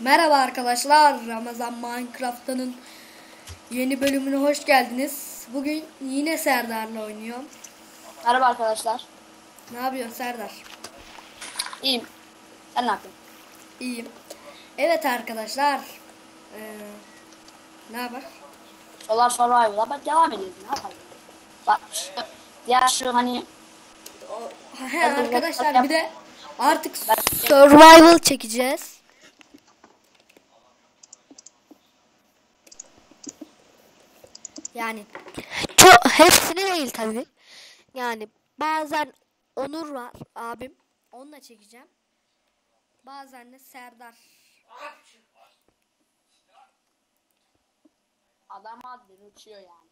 Merhaba arkadaşlar. Ramazan Minecraft'ın yeni bölümüne hoş geldiniz. Bugün yine Serdar'la oynuyorum. Merhaba arkadaşlar. Ne yapıyorsun Serdar? İyiyim. Sen ne yapıyorsun? İyiyim. Evet arkadaşlar. Ee, ne haber? Solar Survival'a bak devam ediyoruz. Ne yapalım? Bak şu, diğer şu hani He, arkadaşlar bir de artık survival çekeceğiz. Yani çok hepsini değil tabii. Yani bazen Onur var abim. Onunla çekeceğim. Bazen de Serdar. adam adlı uçuyor yani.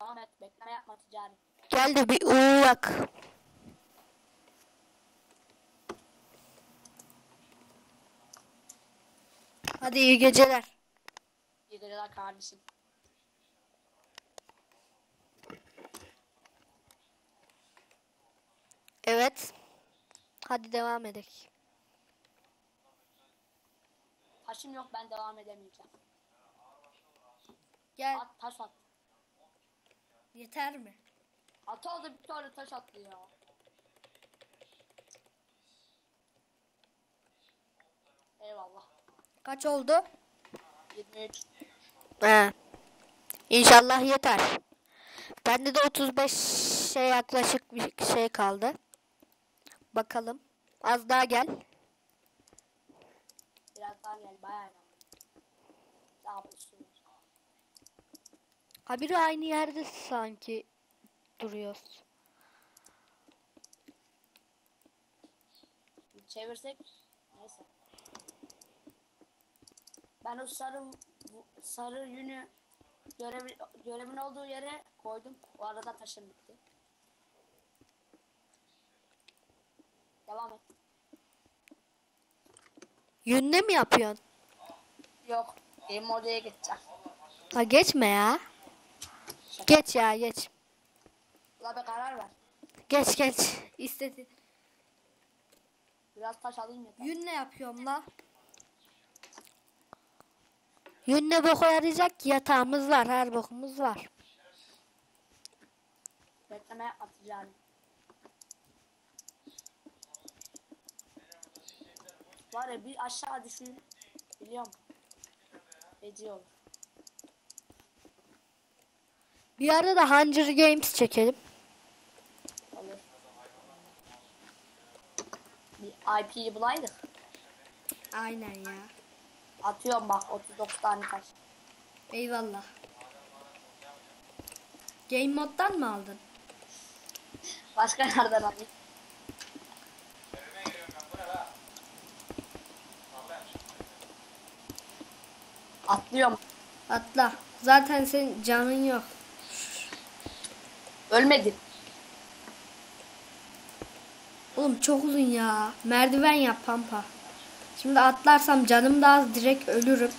Devam et. Bekleme yapma ticari. Gel de bir uyuyak. Hadi iyi geceler. İyi geceler kardeşim. Evet. Hadi devam edelim. Taşım yok ben devam edemeyeceğim. Gel. At taş at. Yeter mi? At oldu bir tane taş attı ya. Eyvallah. Kaç oldu? 23. He. İnşallah yeter. Bende de 35 şey yaklaşık bir şey kaldı. Bakalım. Az daha gel. Biraz daha gel bayağı. Daha bir sürü. Ha biri aynı yerde sanki duruyoruz. Çevirsek Ben o sarı sarı yünü görevi, görevin olduğu yere koydum. O arada taşım bitti. Devam et. Yünle mi yapıyorsun? Yok. Benim odaya gideceğim. Ha geçme ya. Geç ya geç. Ula bir karar ver. Geç geç. İstedi. Biraz taş alayım yeter. Yünle yapıyorum la. Yünle boka yarayacak ki yatağımız var, her bokumuz var. Bekleme ticari. Var ya bir aşağı düşün. Biliyorum. Olur. Bir ara da Hunger Games çekelim. Olur. Bir IP'yi bulaydık. Aynen ya. Atıyorum bak 39 tane taş. Eyvallah. Game moddan mı aldın? Başka nereden alayım? Atlıyorum. Atla. Zaten senin canın yok. Ölmedim. Oğlum çok uzun ya. Merdiven yap pampa. Şimdi atlarsam canım da az direkt ölürüm.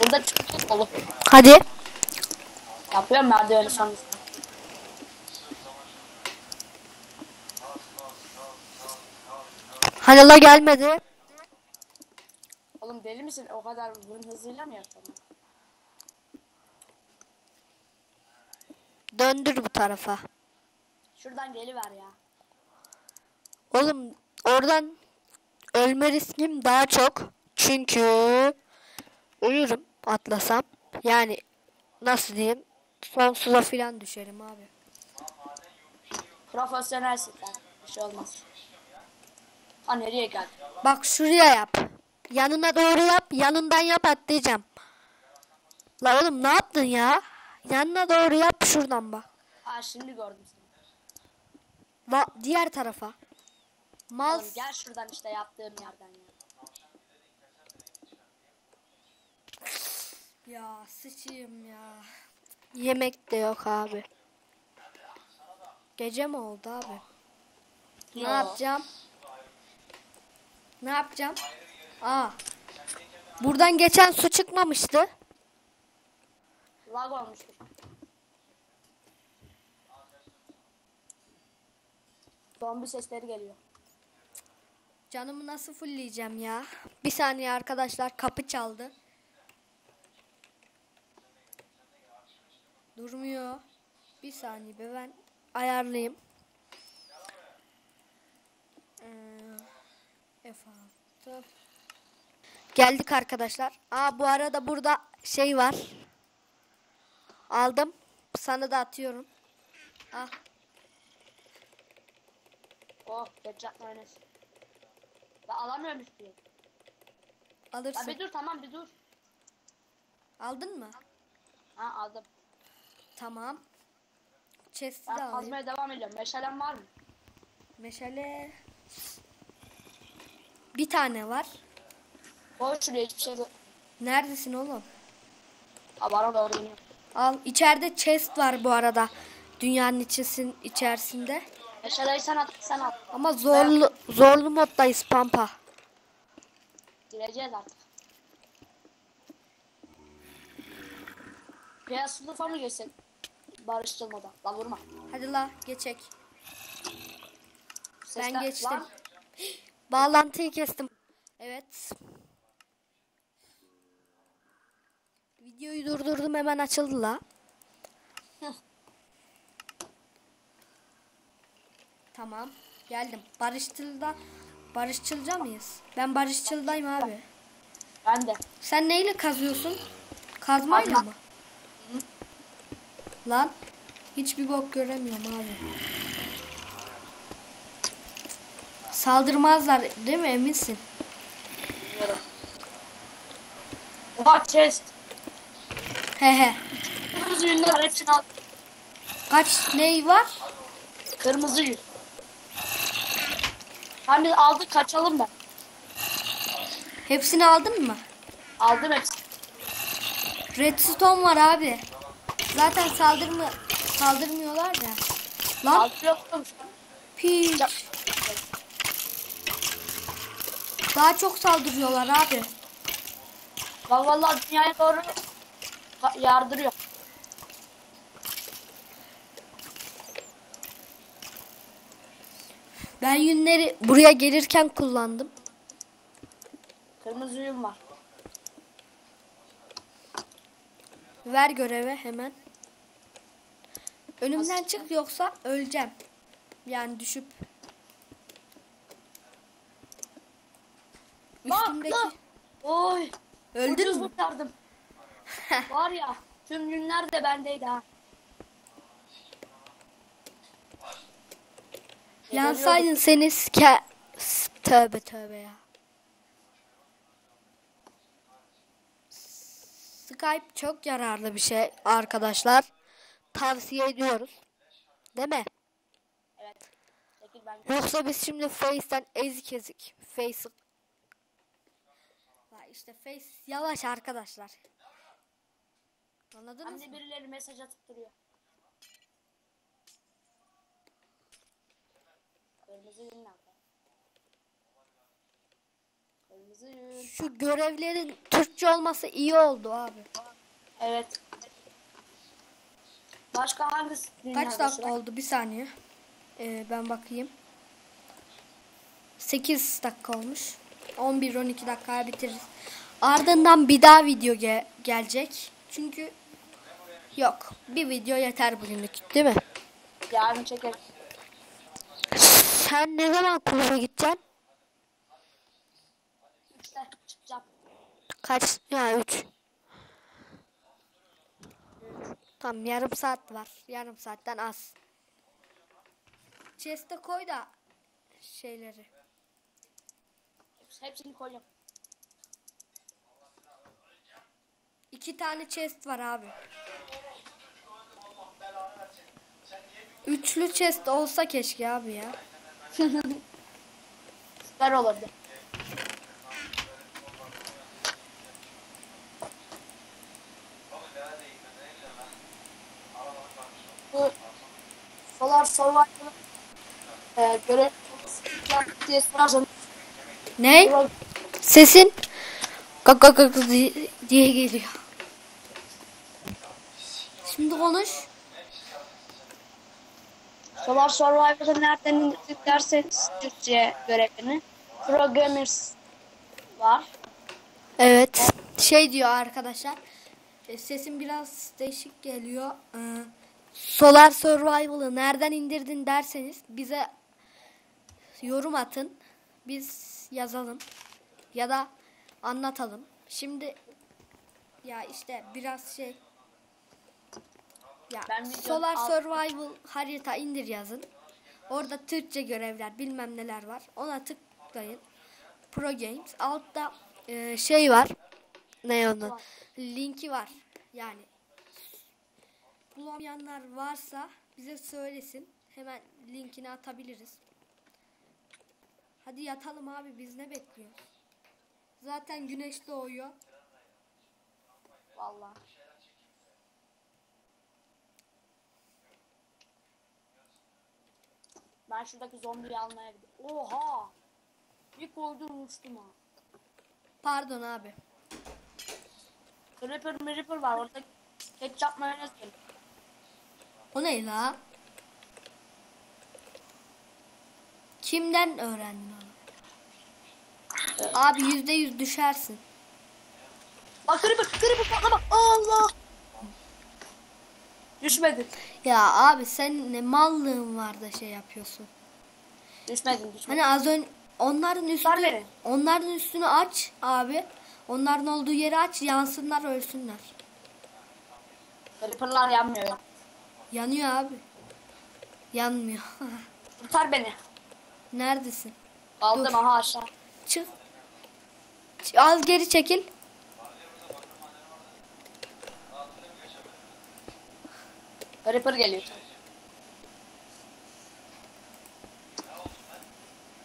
Burada çıktık olur. Hadi. Yapıyorum merdiveni sonrasında. Hadi la gelmedi. Oğlum deli misin? O kadar bunun hızıyla mı yapalım? Döndür bu tarafa. Şuradan geliver ya. Oğlum oradan ölme riskim daha çok. Çünkü uyurum atlasam. Yani nasıl diyeyim? Sonsuza filan düşerim abi. Profesyonelsin sen. Bir şey olmaz. Ha nereye geldin? Bak şuraya yap. Yanına doğru yap. Yanından yap atlayacağım. La oğlum ne yaptın ya? Yanına doğru yap şuradan bak. Ha şimdi gördüm seni. La diğer tarafa. Mal. Oğlum gel şuradan işte yaptığım yerden ya. Ya sıçayım ya. Yemek de yok abi. Gece mi oldu abi? Ne Yo. yapacağım? Ne yapacağım? Aa. Buradan geçen su çıkmamıştı. Lag olmuştur. Zombi sesleri geliyor. Canımı nasıl fullleyeceğim ya? Bir saniye arkadaşlar kapı çaldı. Durmuyor. Bir saniye be ben ayarlayayım. Ee, F6. Geldik arkadaşlar. Aa bu arada burada şey var. Aldım. Sana da atıyorum. Ah Oh ketçap mayonez. Ben alamıyorum. Ya alırsın. bir dur tamam bir dur. Aldın mı? Ha aldım. Tamam. Chest'i de Ben alayım. kazmaya devam ediyorum. Meşalem var mı? Meşale. Bir tane var. Koy şuraya hiçbir şey yok. Neredesin oğlum? Ha bana doğru iniyor. Al. İçeride chest var bu arada. Dünyanın içisin, içerisinde. Meşaleyi sen at sen at. Ama zorlu zorlu moddayız pampa. Gireceğiz artık. Beyaz sınıfa mı geçsek? Barıştırmadan. Lan vurma. Hadi la geçek. Ben Sesler- geçtim. Lan, Bağlantıyı kestim. Evet. Videoyu durdurdum hemen açıldı la. Tamam. Geldim. Barışçıl'da Barışçılca mıyız? Ben Barışçıl'dayım abi. ben de. Sen neyle kazıyorsun? Kazmayla Kazma. mı? Lan hiçbir bok göremiyorum abi. Saldırmazlar değil mi eminsin? Bilmiyorum. Oha chest. He he. Kırmızı yünler hepsini al. Kaç ney var? Kırmızı yün. Hani aldık kaçalım ben. Hepsini aldın mı? Aldım hepsini. Redstone var abi. Zaten saldırma saldırmıyorlar ya. Lan piç. Daha çok saldırıyorlar abi. Vallahi dünyaya doğru yardırıyor. Ben yünleri buraya gelirken kullandım. Kırmızı yün var. Ver göreve hemen. Önümden çık yoksa öleceğim. Yani düşüp. Üstümdeki. Bak, Oy. Öldün mü? var ya tüm yünler de bendeydi ha. Yansaydın seni ske... S- Tövbe tövbe ya. Skype çok yararlı bir şey arkadaşlar. Tavsiye ediyoruz. Değil mi? Evet. Ben. Yoksa biz şimdi Face'ten ezik ezik. Face... Ya işte Face yavaş arkadaşlar. Anladınız Hem de mı? birileri mesaj atıp duruyor. Kırmızı yün nerede? Kırmızı yün. Şu görevlerin Türkçe olması iyi oldu abi. Evet. Başka hangisi? Kaç dakika oldu? Bir saniye. Ee, ben bakayım. 8 dakika olmuş. 11-12 dakikaya bitiririz. Ardından bir daha video ge- gelecek. Çünkü yok. Bir video yeter bugünlük değil mi? Yarın çekelim. Sen ne zaman kulübe gideceksin? Üçte çıkacağım. Kaç? Ya 3. Tamam yarım saat var. Yarım saatten az. Chest'e koy da şeyleri. Hepsini koyuyorum. İki tane chest var abi. Üçlü chest olsa keşke abi ya. Süper olurdu. Bu Solar Survival'ı e, görev diye sorarsan Ne? Sesin kak kak kak diye geliyor. Şimdi konuş. Solar Survivor'ı nereden indirdik derseniz Türkçe görevini. Programmers var. Evet. Şey diyor arkadaşlar. e, Sesim biraz değişik geliyor. Ee, Solar Survival'ı nereden indirdin derseniz bize yorum atın. Biz yazalım. Ya da anlatalım. Şimdi ya işte biraz şey ya Ben Solar alt- Survival harita indir yazın. Orada Türkçe görevler bilmem neler var. Ona tıklayın. Pro Games. Altta e, şey var. Ne onun? Linki var. Yani bulamayanlar varsa bize söylesin. Hemen linkini atabiliriz. Hadi yatalım abi biz ne bekliyoruz? Zaten güneş doğuyor. Vallahi. Ben şuradaki zombiyi almaya gidiyorum. Oha! Bir koydum uçtum ha. Pardon abi. Ripper mi Ripper var orada ketçap mayonez geliyor. O ne la? Kimden öğrendin onu? Abi yüzde yüz düşersin. Bak Ripper, Ripper patlama. Allah! Düşmedin. Ya abi sen ne mallığın var da şey yapıyorsun. Düşmedin, düşmedin. Hani az önce onların üstü beni. onların üstünü aç abi. Onların olduğu yeri aç yansınlar ölsünler. Ripper'lar yanmıyor ya. Yanıyor abi. Yanmıyor. Kurtar beni. Neredesin? Aldım Dur. aha aşağı. Çık. Ç- Az geri çekil. Ripper geliyor.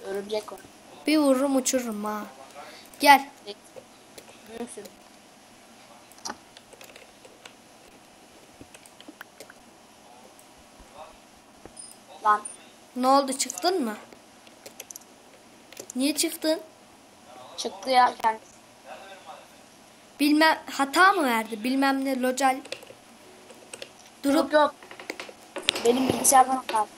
Örümcek o. Bir vururum uçururum ha. Gel. Büyüksün. Lan Ne oldu çıktın mı? Niye çıktın? çıktı ya kendisi. Bilmem hata mı verdi? Bilmem ne local. Durup Yok. Benim bilgisayardan kaldı.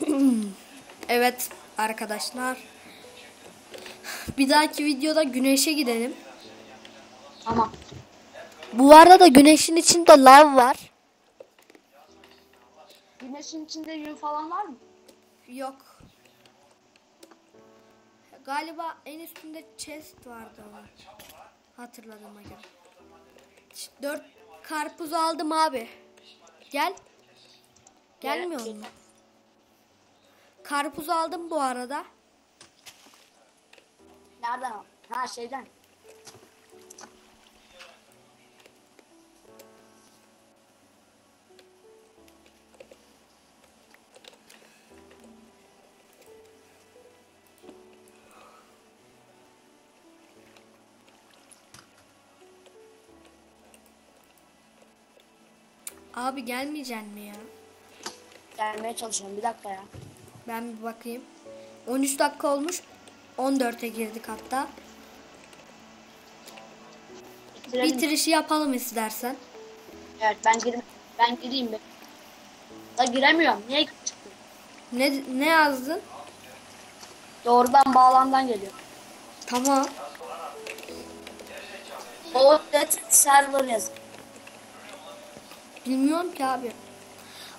evet arkadaşlar. Bir dahaki videoda güneşe gidelim. Tamam. Bu arada güneşin içinde lav var. Güneşin içinde yün falan var mı? Yok. Galiba en üstünde chest vardı ama. Hatırladığıma göre. Dört karpuz aldım abi. Gel. Gelmiyor mu? Karpuz aldım bu arada. Nereden? Ha şeyden. Abi gelmeyeceksin mi ya? Gelmeye çalışıyorum. Bir dakika ya. Ben bir bakayım. 13 dakika olmuş. 14'e girdik hatta. Bitirelim. Bitirişi yapalım istersen. Evet ben gireyim. Ben gireyim be. Da giremiyorum. Niye çıktı? Ne ne yazdın? Doğrudan bağlandan geliyor. Tamam. Outlet server yazın. Bilmiyorum ki abi.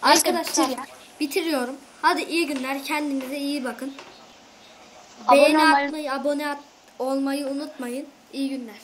Arkadaşlar bitir bitiriyorum. Hadi iyi günler. Kendinize iyi bakın. Abone Beğeni olmayı- atmayı, abone at- olmayı unutmayın. İyi günler.